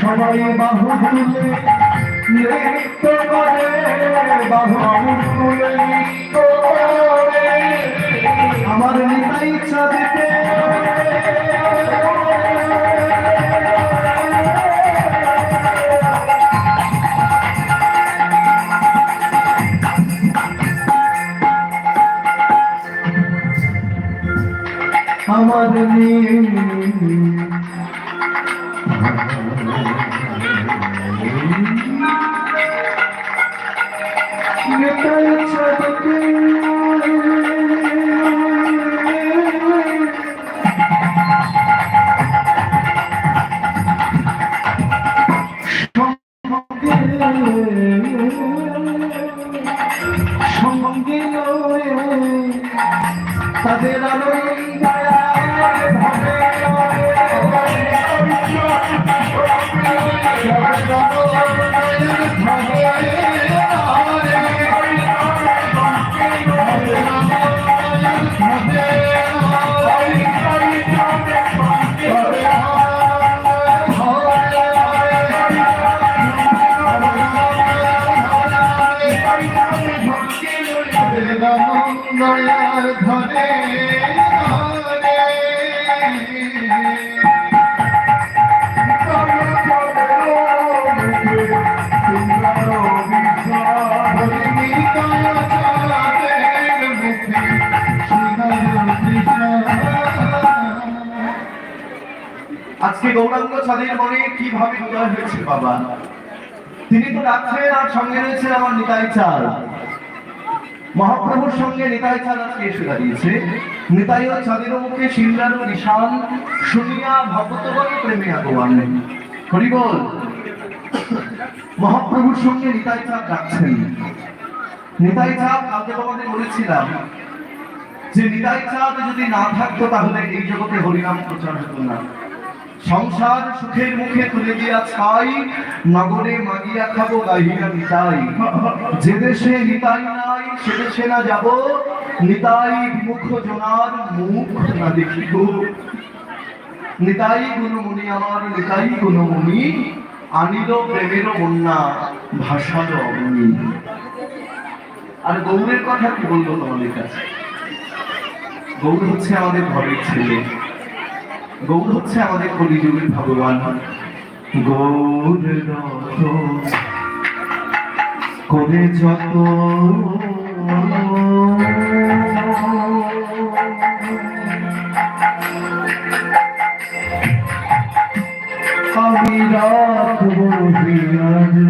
সবাই বাহু তুলে করে বাহু তুলে আমার নেতা ইচ্ছা আমার নিয়ে ধরে আজকে গৌরাঙ্গ ছাদের মনে কীভাবে উদয় হয়েছে, বাবা? তিনি তো ডাকছেন আর সঙ্গে রয়েছেন আমার নিতাই চাল মহাপ্রভুর সঙ্গে নিতাই চাল আজকে এসে দাঁড়িয়েছে। নিতাই ও চাঁদের মুখে সিন্দার নিশান শুনিয়া ভগতগণ প্রেমে আগোয়ান। হরিবল মহাপ্রভুর সঙ্গে নিতাই চাঁদ ডাকছেন। নিতাই চাঁদ, কালকে তোমাদের বলেছিলাম যে নিতাই চাঁদ যদি না থাকতো তাহলে এই জগতে হরিনাম প্রচার হতো না। সংসার সুখের মুখে তুলে দিয়া ছাই নগরে মাগিয়া খাব, গাহিয়া নিতাই যে দেশে নিতাই নাই, সে দেশে না যাব, নিতাই মুখ জনার মুখ না দেখিব। নিতাই গুণমণি আমার, নিতাই গুণমণি, আনিল প্রেমের বন্যা ভাষালো অবনী আর গৌরের কথা কি বলব তোমাদের কাছে? গৌর হচ্ছে আমাদের ঘরের ছেলে। গৌর হচ্ছে আমাদের কলিযুগের ভগবান। গৌর রত করে যত আমি রাখব হিয়ার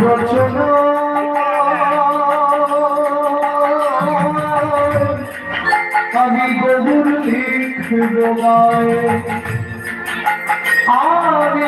গায়ে আমি গোদা লিখব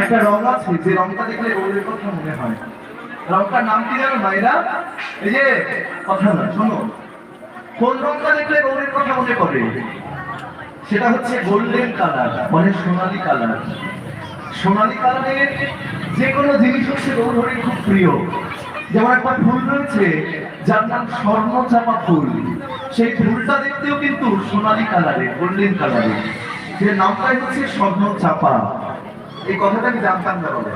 একটা রং আছে, যে রংটা দেখলে গৌরের কথা মনে হয়। রংটার নাম কি জানো ভাইরা এই যে, কথা না, শোনো। কোন রংটা দেখলে গৌরের কথা মনে পড়ে? সেটা হচ্ছে গোল্ডেন কালার মানে সোনালী কালার। সোনালী কালারের যে কোনো জিনিস হচ্ছে গৌরের খুব প্রিয়। যেমন একটা ফুল রয়েছে, যার নাম স্বর্ণ চাপা ফুল। সেই ফুলটা দেখতেও কিন্তু সোনালী কালারের, গোল্ডেন কালারের। নামটাই হচ্ছে স্বর্ণ চাপা। এই কথাটা আমি জানতাম না বলে?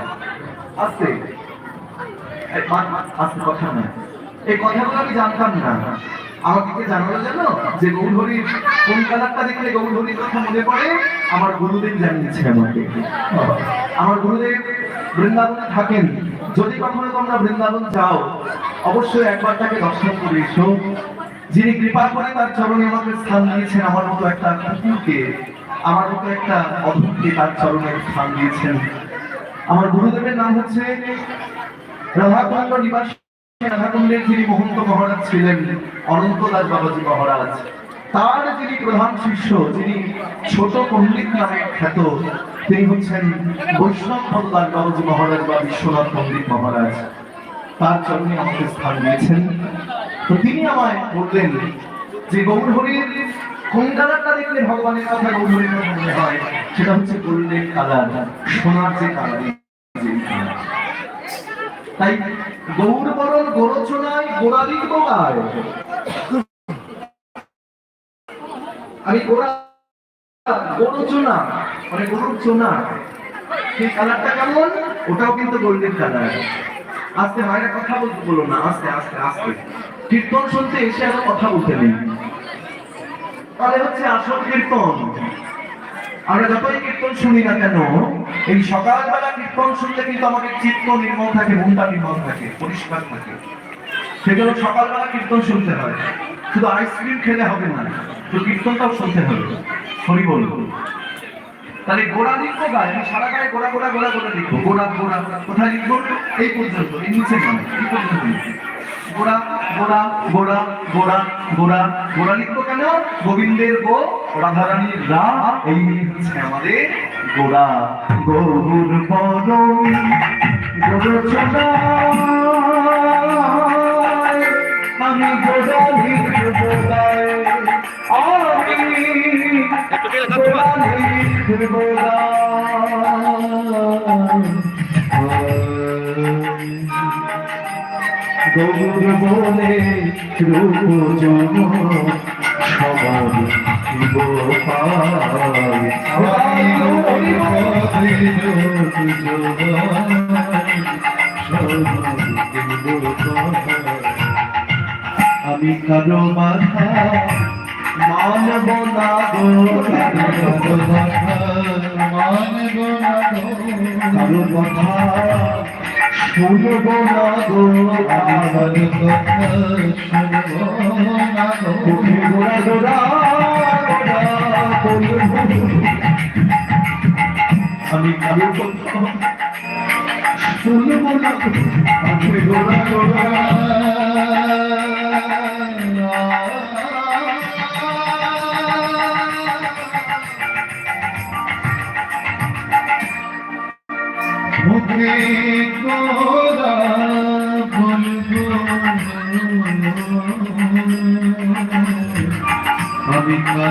কথা না। এই কথাগুলো আমি জানতাম না। আমাকে জানালো জানো? যে কোন কালারটা দেখলে গৌরহরির কথা মনে পড়ে? আমার গুরুদেব জানিয়েছে আমাকে। আমার গুরুদেব বৃন্দাবনে থাকেন। যদি কখনো তোমরা বৃন্দাবন যাও, অবশ্যই একবার তাকে দর্শন করে এসো। যিনি কৃপা করে তার চরণে আমাকে স্থান দিয়েছেন, আমার মতো একটা কুকুরকে আমার মতো একটা অধমকে তার চরণে স্থান দিয়েছেন। আমার গুরুদেবের নাম হচ্ছে রাধাকুণ্ড নিবাস। রাধাকুণ্ডের যিনি মহন্ত মহারাজ ছিলেন, অনন্ত দাস বাবাজি মহারাজ, তার যিনি প্রধান শিষ্য, যিনি ছোট পণ্ডিত নামে খ্যাত, তিনি হচ্ছেন বৈষ্ণব পদদাস বাবাজি মহারাজ বা বিশ্বনাথ পণ্ডিত মহারাজ। তার চরণে আমাকে স্থান দিয়েছেন। তো তিনি আমায় বললেন যে গৌর কোন কালারটা দেখলে ভগবানের কথা গৌর মনে হয়? সেটা হচ্ছে গোল্ডেন কালার, সোনার যে কালার তাই গৌর বরণ, গোরচনায় গোড়ালি গোড়ায়। আমি গোড়া, গোরচনা মানে গরুর চোনা সেই কালারটা কেমন? ওটাও কিন্তু গোল্ডেন কালার। আস্তে মায়ের কথা বলতে বলো না, আস্তে আস্তে আস্তে। কীর্তন শুনতে এসে আর কথা বলতে নেই। তাহলে হচ্ছে আসল কীর্তন। আমরা যতই কীর্তন শুনি না কেন, এই সকালবেলা কীর্তন শুনলে কিন্তু আমাদের চিত্ত নির্মল থাকে, মনটা নির্মল থাকে, পরিষ্কার থাকে। সেজন্য সকালবেলা কীর্তন শুনতে হয়। শুধু আইসক্রিম খেলে হবে না তো কীর্তনটাও শুনতে হবে। হরি বল তাহলে গোড়া লিখব গায়ে, আমি সারা গায়ে গোড়া গোড়া গোড়া গোড়া লিখব। গোড়া গোড়া। কোথায় লিখব? এই পর্যন্ত, এই নিচে নয়, এই পর্যন্ত লিখব। গোড়া গোড়া গোড়া গোড়া গোড়া গোড়া লিখব কেন? গোবিন্দের গো, রাধারানীর রা, এই হচ্ছে আমাদের গোড়া। গোরচনায় আমি গোদা লিখব আমি গোদা লিখব গৌর বলে রূপ জন সবার শিব আমি কারও মাথা, মানব না গো মানব না গো কারও কথা। শুনব না গো আমার কথা শুনব না গো গোড়া গোড়া আমি কারও কথা শুনব না গো গোড়া গোড়া মুখে তোরা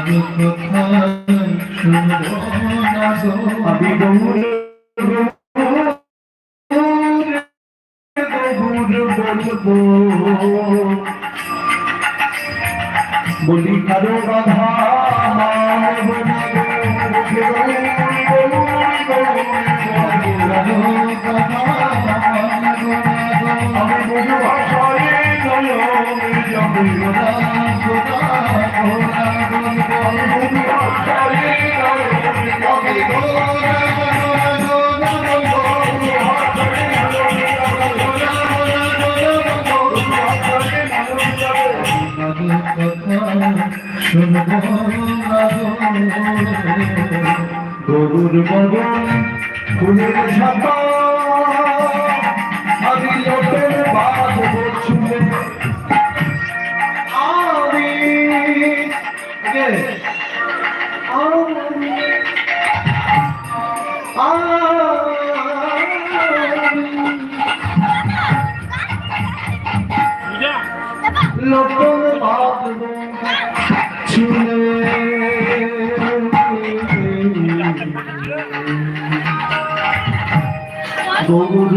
আমি কথা বলব বলি কারও না আমি বহু ভাষায় নয়নে যাব গরুর বদন ফুলের ছাপা লোকের বাঁধব ছুলে গৌর